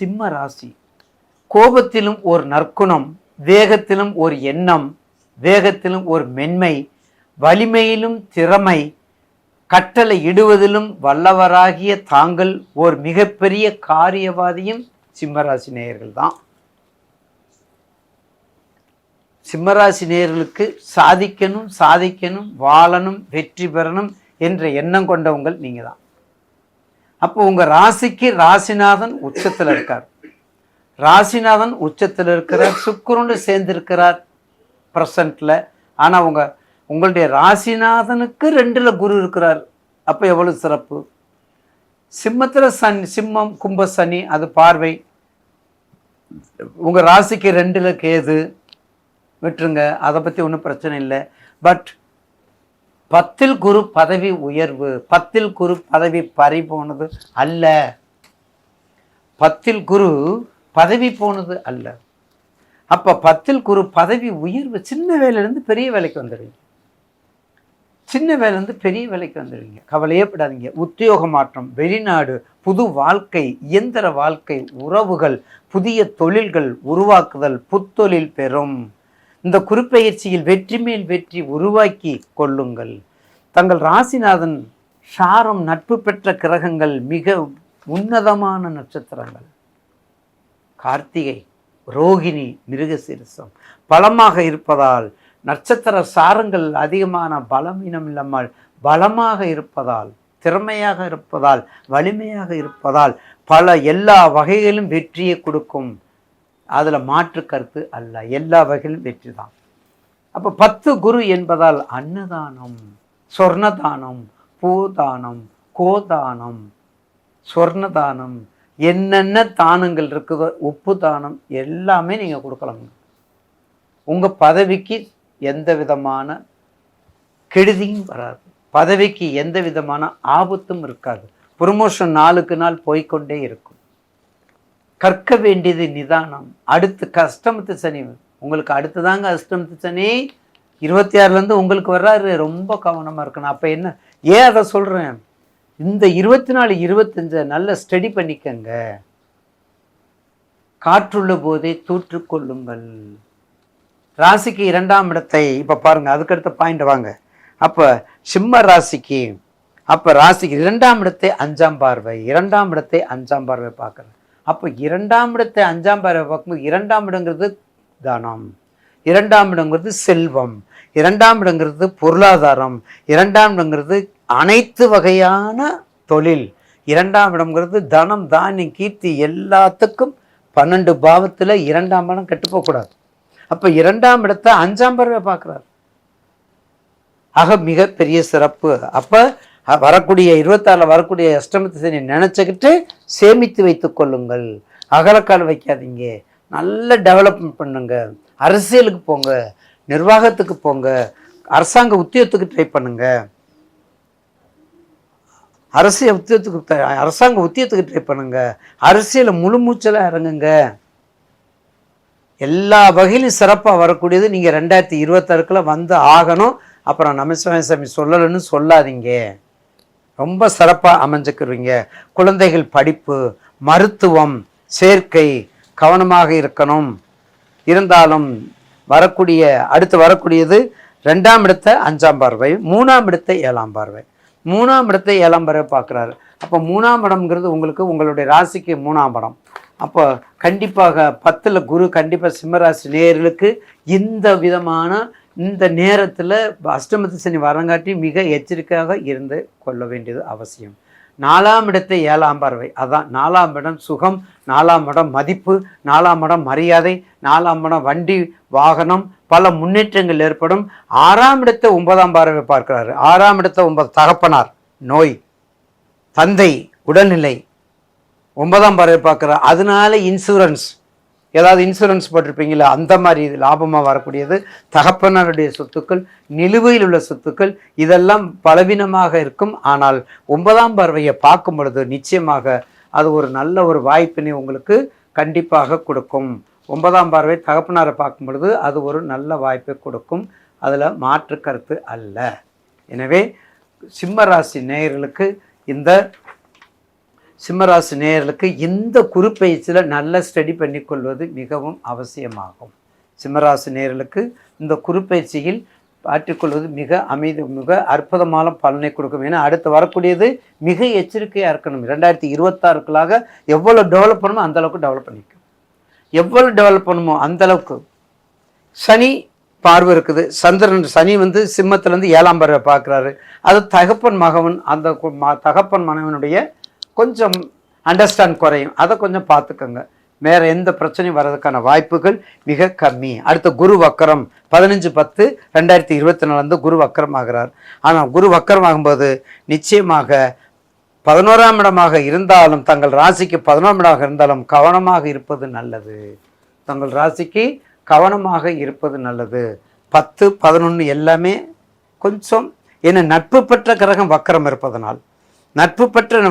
சிம்ம ராசி. கோபத்திலும் ஒரு நற்குணம் வேகத்திலும் ஒரு எண்ணம் வேகத்திலும் ஒரு மென்மை வலிமையிலும் திறமை கட்டளை இடுவதிலும் வல்லவராகிய தாங்கள் ஒரு மிகப்பெரிய காரியவாதியும் சிம்மராசி நேயர்கள் தான். சிம்மராசி நேயர்களுக்கு சாதிக்கணும் சாதிக்கணும் வாழணும் வெற்றி பெறணும் என்ற எண்ணம் கொண்டவங்கள் நீங்கள் தான். அப்போ உங்கள் ராசிக்கு ராசிநாதன் உச்சத்தில் இருக்கார். ராசிநாதன் உச்சத்தில் இருக்கிறார் சுக்கிரனோடு சேர்ந்திருக்கிறார் ப்ரெசண்ட்டில் ஆனால் உங்கள் உங்களுடைய ராசிநாதனுக்கு ரெண்டில் குரு இருக்கிறார். அப்போ எவ்வளோ சிறப்பு? சிம்மத்தில் சனி சிம்மம் கும்ப சனி அது பார்வை. உங்கள் ராசிக்கு ரெண்டில் கேது. விட்டுருங்க அதை பற்றி ஒன்றும் பிரச்சனை இல்லை. பட் பத்தில் குரு பதவி உயர்வு பத்தில் குரு பதவி பறி போனது அல்ல. பத்தில் குரு பதவி போனது அல்ல. அப்போ பத்தில் குரு பதவி உயர்வு சின்ன வேலையிலேருந்து பெரிய வேலைக்கு வந்துடுவீங்க சின்ன வேலையிலேருந்து பெரிய வேலைக்கு வந்துடுவீங்க கவலையே படாதீங்க. உத்தியோக மாற்றம் வெளிநாடு புது வாழ்க்கை இயந்திர வாழ்க்கை உறவுகள் புதிய தொழில்கள் உருவாக்குதல் புத்தொழில் பெறும். இந்த குறிப்பெயர்ச்சியில் வெற்றி மேல் வெற்றி உருவாக்கி கொள்ளுங்கள். தங்கள் ராசிநாதன் சாரம் நட்பு பெற்ற கிரகங்கள் மிக உன்னதமான நட்சத்திரங்கள். கார்த்திகை ரோகிணி மிருகசீரசம் பலமாக இருப்பதால் நட்சத்திர சாரங்கள் அதிகமான பலவீனம் இல்லாமல் பலமாக இருப்பதால் திறமையாக இருப்பதால் வலிமையாக இருப்பதால் பல எல்லா வகைகளிலும் வெற்றியை கொடுக்கும் அதில் மாற்று கருத்து அல்ல. எல்லா வகையிலும் வெற்றி தான். அப்போ பத்து குரு என்பதால் அன்னதானம் சொர்ணதானம் பூதானம் கோதானம் சொர்ணதானம் என்னென்ன தானங்கள் இருக்குதோ உப்பு தானம் எல்லாமே நீங்கள் கொடுக்கலாம். உங்கள் பதவிக்கு எந்த விதமான கெடுதியும் வராது. பதவிக்கு எந்த விதமான ஆபத்தும் இருக்காது. ப்ரொமோஷன் நாளுக்கு நாள் போய்க்கொண்டே இருக்கும். கற்க வேண்டியது நிதானம். அடுத்து கஷ்டமத்து சனி. உங்களுக்கு அடுத்ததாங்க அஷ்டமத்து சனி. இருபத்தி ஆறுலேருந்து உங்களுக்கு வர்றாரு. ரொம்ப கவனமாக இருக்கணும். அப்போ என்ன? ஏன் அதை சொல்கிறேன் இந்த இருபத்தி நாலு இருபத்தஞ்சை நல்ல ஸ்டடி பண்ணிக்கங்க. காற்றுள்ள போதே தூற்றுக்கொள்ளுங்கள் ராசிக்கு இரண்டாம் இடத்தை இப்போ பாருங்கள் அதுக்கடுத்த பாயிண்ட் வாங்க. அப்போ சிம்ம ராசிக்கு அப்போ ராசிக்கு இரண்டாம் இடத்தை அஞ்சாம் பார்வை. இரண்டாம் இடத்தை அஞ்சாம் பார்வை பார்க்குறேன். அப்போ இரண்டாம் இடத்தை அஞ்சாம் பார்வை பார்க்கும்போது இரண்டாம் இடங்கிறது தானம். இரண்டாம் இடங்கிறது செல்வம். இரண்டாம் இடங்கிறது பொருளாதாரம். இரண்டாம் இடங்கிறது அனைத்து வகையான தொழில். இரண்டாம் இடம்ங்கிறது தனம் தானியம் கீர்த்தி எல்லாத்துக்கும் பன்னெண்டு பாவத்தில் இரண்டாம் இடம் கெட்டுப்போகக்கூடாது அப்போ இரண்டாம் இடத்தை அஞ்சாம் பறவை பார்க்குறாரு. ஆக மிக பெரிய சிறப்பு. அப்போ வரக்கூடிய இருபத்தாறில் வரக்கூடிய அஷ்டமத்து சனி நினச்சிக்கிட்டு சேமித்து வைத்து கொள்ளுங்கள். அகலக்கால் வைக்காதீங்க. நல்ல டெவலப்மெண்ட் பண்ணுங்க. அரசியலுக்கு போங்க. நிர்வாகத்துக்கு போங்க. அரசாங்க உத்தியோகத்துக்கு ட்ரை பண்ணுங்க. அரசியல் உத்தியோகத்துக்கு அரசாங்க உத்தியோகத்துக்கு ட்ரை பண்ணுங்க. அரசியலை முழு மூச்சலாக இறங்குங்க. எல்லா வகையிலும் சிறப்பாக வரக்கூடியது நீங்கள் ரெண்டாயிரத்தி இருபத்தாறுக்குள்ள வந்து ஆகணும். அப்புறம் நமசிவாய சாமி சொல்லலைன்னு சொல்லாதீங்க. ரொம்ப சிறப்பாக அமைஞ்சுக்கிறீங்க. குழந்தைகள் படிப்பு மருத்துவம் சேர்க்கை கவனமாக இருக்கணும். இருந்தாலும் வரக்கூடிய அடுத்து வரக்கூடியது ரெண்டாம் இடத்தை அஞ்சாம் பார்வை மூணாம் இடத்தை ஏழாம் பார்வை. மூணாம் இடத்தை ஏழாம் பார்வை பார்க்குறாரு. அப்போ மூணாம் இடம்ங்கிறது உங்களுக்கு உங்களுடைய ராசிக்கு மூணாம் இடம். அப்போ கண்டிப்பாக பத்தில் குரு கண்டிப்பாக சிம்மராசி நேர்களுக்கு இந்த விதமான இந்த நேரத்தில் அஷ்டமத்து சனி வரங்காட்டி மிக எச்சரிக்கையாக இருந்து கொள்ள வேண்டியது அவசியம். நாலாம் இடத்தை ஏழாம் பார்வை. அதான் நாலாம் இடம் சுகம் நாலாம் இடம் மதிப்பு நாலாம் இடம் மரியாதை நாலாம் இடம் வண்டி வாகனம் பல முன்னேற்றங்கள் ஏற்படும். ஆறாம் இடத்தை ஒன்பதாம் பார்வை பார்க்கிறாரு. ஆறாம் இடத்தை ஒன்பது தகப்பனார் நோய் தந்தை உடல்நிலை ஒன்பதாம் பார்வை பார்க்குறார். அதனால இன்சூரன்ஸ் ஏதாவது இன்சூரன்ஸ் போட்டிருப்பீங்களா அந்த மாதிரி இது லாபமாக வரக்கூடியது. தகப்பனாருடைய சொத்துக்கள் நிலுவையில் உள்ள சொத்துக்கள் இதெல்லாம் பலவீனமாக இருக்கும். ஆனால் ஒன்பதாம் பார்வையை பார்க்கும் பொழுது நிச்சயமாக அது ஒரு நல்ல ஒரு வாய்ப்பினை உங்களுக்கு கண்டிப்பாக கொடுக்கும். ஒன்பதாம் பார்வை தகப்பனாரை பார்க்கும் பொழுது அது ஒரு நல்ல வாய்ப்பை கொடுக்கும். அதில் மாற்று கருத்து அல்ல. எனவே சிம்மராசி நேயர்களுக்கு இந்த சிம்மராசி நேயர்களுக்கு இந்த குறுப்பெயர்ச்சியில் நல்ல ஸ்டடி பண்ணிக்கொள்வது மிகவும் அவசியமாகும். சிம்மராசி நேயர்களுக்கு இந்த குறுப்பெயர்ச்சியில் பாற்றிக்கொள்வது மிக அமைதி மிக அற்புதமான பலனை கொடுக்கும். ஏன்னா அடுத்து வரக்கூடியது மிக எச்சரிக்கையாக இருக்கணும். ரெண்டாயிரத்தி இருபத்தாறுக்குள்ளாக எவ்வளோ டெவலப் பண்ணணுமோ அந்த அளவுக்கு டெவலப் பண்ணிக்கும் எவ்வளோ டெவலப் பண்ணுமோ அந்தளவுக்கு சனி பார்வை இருக்குது. சந்திரன் சனி வந்து சிம்மத்திலேருந்து ஏழாம் பார்வை பார்க்குறாரு. அது தகப்பன் மகவன் அந்த கு- தகப்பன் மனைவனுடைய கொஞ்சம் அண்டர்ஸ்டாண்ட் குறையும். அதை கொஞ்சம் பார்த்துக்கோங்க. வேற எந்த பிரச்சனையும் வர்றதுக்கான வாய்ப்புகள் மிக கம்மி. அடுத்த குரு வக்கரம். பதினஞ்சு பத்து ரெண்டாயிரத்தி இருபத்தி நாலு குரு வக்கரம் ஆகிறார். ஆனால் குரு வக்கரம் ஆகும்போது நிச்சயமாக பதினோராம் இடமாக இருந்தாலும் தங்கள் ராசிக்கு பதினோராம் இடமாக இருந்தாலும் கவனமாக இருப்பது நல்லது. தங்கள் ராசிக்கு கவனமாக இருப்பது நல்லது. பத்து பதினொன்று எல்லாமே கொஞ்சம் என்ன நட்பு பெற்ற கிரகம் வக்கரம் இருப்பதனால். நட்பு பெற்ற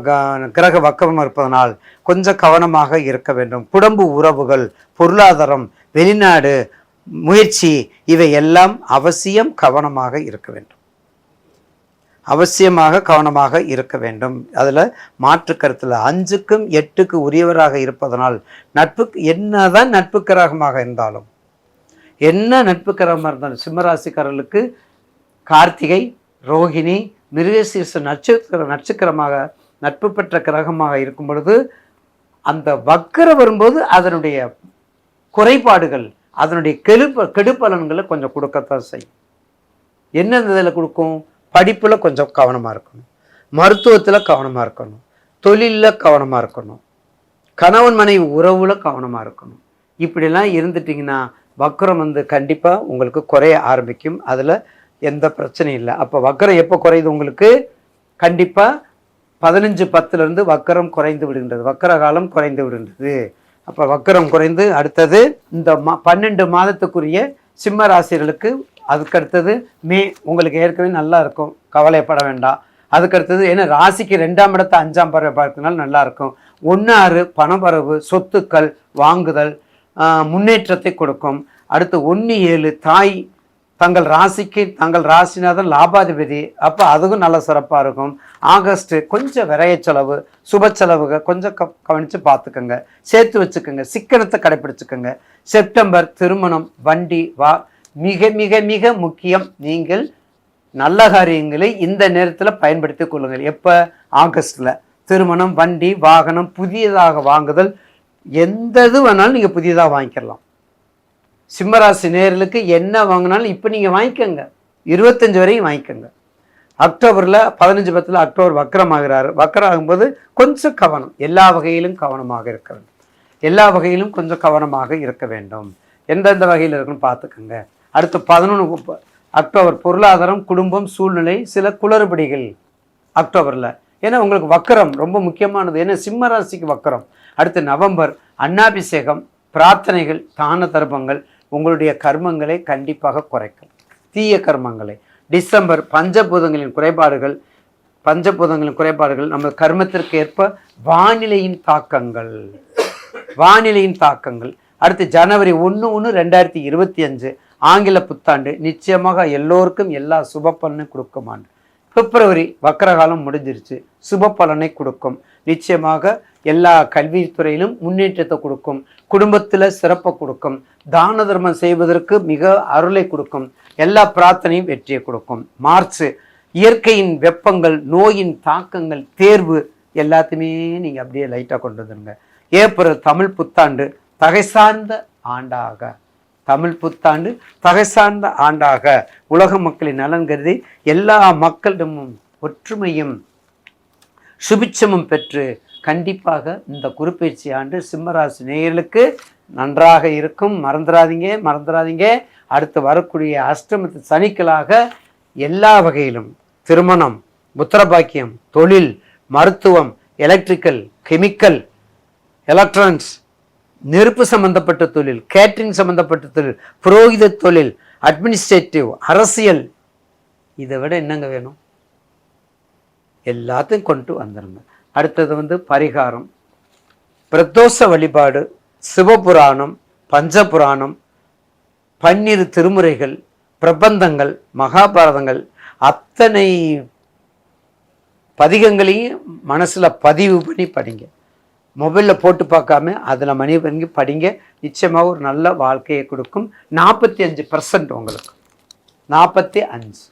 க- கிரக வக்கம் இருப்பதனால் கொஞ்சம் கவனமாக இருக்க வேண்டும். குடும்ப உறவுகள் பொருளாதாரம் வெளிநாடு முயற்சி இவை எல்லாம் அவசியம் கவனமாக இருக்க வேண்டும். அவசியமாக கவனமாக இருக்க வேண்டும். அதில் மாற்று கருத்தில் அஞ்சுக்கும் எட்டுக்கு உரியவராக இருப்பதனால் நட்புக்கு என்னதான் நட்பு கிரகமாக இருந்தாலும் என்ன நட்பு கிரகமாக இருந்தாலும் சிம்மராசிக்காரர்களுக்கு கார்த்திகை ரோகிணி மிருகசீர்ஷ நட்சத்திர நட்சத்திரமாக நட்பு பெற்ற கிரகமாக இருக்கும் பொழுது அந்த வக்கரை வரும்போது அதனுடைய குறைபாடுகள் அதனுடைய கெடுப்ப கெடுப்பலன்களை கொஞ்சம் கொடுக்கத்தான் செய்யும். என்ன இதில் கொடுக்கும்? படிப்பில் கொஞ்சம் கவனமாக இருக்கணும். மருத்துவத்தில் கவனமாக இருக்கணும். தொழிலில் கவனமாக இருக்கணும். கணவன் மனைவி உறவில் கவனமாக இருக்கணும். இப்படிலாம் இருந்துட்டிங்கன்னா வக்கரம் வந்து கண்டிப்பாக உங்களுக்கு குறைய ஆரம்பிக்கும். அதில் எந்த பிரச்சனையும் இல்லை. அப்போ வக்கரம் எப்போ குறையுது உங்களுக்கு? கண்டிப்பாக பதினஞ்சு பத்துலேருந்து வக்கரம் குறைந்து விடுகின்றது. வக்கர காலம் குறைந்து விடுகின்றது. அப்போ வக்கரம் குறைந்து அடுத்தது இந்த மா பன்னெண்டு மாதத்துக்குரிய சிம்ம ராசிகளுக்கு அதுக்கு அடுத்தது மே உங்களுக்கு ஏற்கனவே நல்லா இருக்கும். கவலைப்பட வேண்டாம். அதுக்கு அடுத்தது ஏன்னா ராசிக்கு ரெண்டாம் இடத்த அஞ்சாம் பறவை பார்க்கறதுனால நல்லாயிருக்கும் ஒன்று ஆறு சொத்துக்கள் வாங்குதல் முன்னேற்றத்தை கொடுக்கும். அடுத்து ஒன்று ஏழு தாய் தங்கள் ராசிக்கு தங்கள் ராசிநாதன் லாபாதிபதி. அப்போ அதுவும் நல்ல சிறப்பாக இருக்கும். ஆகஸ்ட்டு கொஞ்சம் விரைய செலவு சுப செலவுக கொஞ்சம் க கவனித்து பார்த்துக்கோங்க சேர்த்து வச்சுக்கோங்க. சிக்கனத்தை கடைப்பிடிச்சுக்கோங்க. செப்டம்பர் திருமணம் வண்டி வா மிக மிக மிக முக்கியம். நீங்கள் நல்ல காரியங்களை இந்த நேரத்தில் பயன்படுத்திக் கொள்ளுங்கள். எப்போ? ஆகஸ்டில். திருமணம் வண்டி வாகனம் புதியதாக வாங்குதல். எந்த இது வேணாலும் நீங்கள் புதியதாக வாங்கிக்கலாம். சிம்மராசி நேர்களுக்கு என்ன வாங்கினாலும் இப்போ நீங்கள் வாங்கிக்கோங்க. இருபத்தஞ்சு வரையும் வாங்கிக்கோங்க. அக்டோபரில் பதினஞ்சு பத்தில் அக்டோபர் வக்கரம் ஆகிறார் வக்கரம் ஆகும்போது கொஞ்சம் கவனம். எல்லா வகையிலும் கவனமாக இருக்க வேண்டும். எல்லா வகையிலும் கொஞ்சம் கவனமாக இருக்க வேண்டும். எந்தெந்த வகையில் இருக்குன்னு பார்த்துக்கோங்க. அடுத்து பதினொன்று அக்டோபர் பொருளாதாரம் குடும்பம் சூழ்நிலை சில குளறுபடிகள் அக்டோபரில். ஏன்னா உங்களுக்கு வக்கரம் ரொம்ப முக்கியமானது. ஏன்னா சிம்ம ராசிக்கு வக்கரம். அடுத்து நவம்பர் அன்னாபிஷேகம் பிரார்த்தனைகள் தான தர்ப்பங்கள் உங்களுடைய கர்மங்களை கண்டிப்பாக குறைக்கும். தீய கர்மங்களை. டிசம்பர் பஞ்சபூதங்களின் குறைபாடுகள் பஞ்சபூதங்களின் குறைபாடுகள் நம்ம கர்மத்திற்கு ஏற்ப வானிலையின் தாக்கங்கள். வானிலையின் தாக்கங்கள். அடுத்து ஜனவரி ஒன்று ஒன்று ரெண்டாயிரத்தி இருபத்தி அஞ்சு ஆங்கில புத்தாண்டு நிச்சயமாக எல்லோருக்கும் எல்லா சுப பலனும் கொடுக்கும் ஆண்டு பிப்ரவரி வக்கரகாலம் முடிஞ்சிருச்சு. சுப பலனை கொடுக்கும். நிச்சயமாக எல்லா கல்வித்துறையிலும் முன்னேற்றத்தை கொடுக்கும். குடும்பத்தில் சிறப்பை கொடுக்கும். தான தர்மம் செய்வதற்கு மிக அருளை கொடுக்கும். எல்லா பிரார்த்தனையும் வெற்றியை கொடுக்கும். மார்ச் இயற்கையின் வெப்பங்கள் நோயின் தாக்கங்கள் தேர்வு எல்லாத்தையுமே நீங்கள் அப்படியே லைட்டாக கொண்டு வந்துடுங்க ஏப்ரல் தமிழ் புத்தாண்டு தகை சார்ந்த ஆண்டாக. தமிழ் புத்தாண்டு தகை சார்ந்த ஆண்டாக உலக மக்களின் நலன் கருதி எல்லா மக்களிடமும் ஒற்றுமையும் சுபிட்சமும் பெற்று கண்டிப்பாக இந்த குருப்பெயர்ச்சி ஆண்டு சிம்மராசி நேயர்களுக்கு நன்றாக இருக்கும். மறந்துடாதீங்க மறந்துடாதீங்க. அடுத்து வரக்கூடிய அஷ்டமத்து சனிக்களாக எல்லா வகையிலும் திருமணம் புத்திரபாக்கியம் தொழில் மருத்துவம் எலக்ட்ரிக்கல் கெமிக்கல் எலக்ட்ரானிக்ஸ் நெருப்பு சம்பந்தப்பட்ட தொழில் கேட்ரிங் சம்பந்தப்பட்ட தொழில் புரோகித தொழில் அட்மினிஸ்ட்ரேட்டிவ் அரசியல் இதை விட என்னங்க வேணும்? எல்லாத்தையும் கொண்டு வந்துருங்க. அடுத்தது வந்து பரிகாரம். பிரதோஷ வழிபாடு சிவபுராணம் பஞ்சபுராணம் பன்னிரு திருமுறைகள் பிரபந்தங்கள் மகாபாரதங்கள் அத்தனை பதிகங்களையும் மனசில் பதிவு பண்ணி படிங்க. மொபைலில் போட்டு பார்க்காம அதில் மணி பண்ணி படிங்க. நிச்சயமாக ஒரு நல்ல வாழ்க்கையை கொடுக்கும். நாற்பத்தி அஞ்சு பர்சன்ட் உங்களுக்கு. நாற்பத்தி அஞ்சு.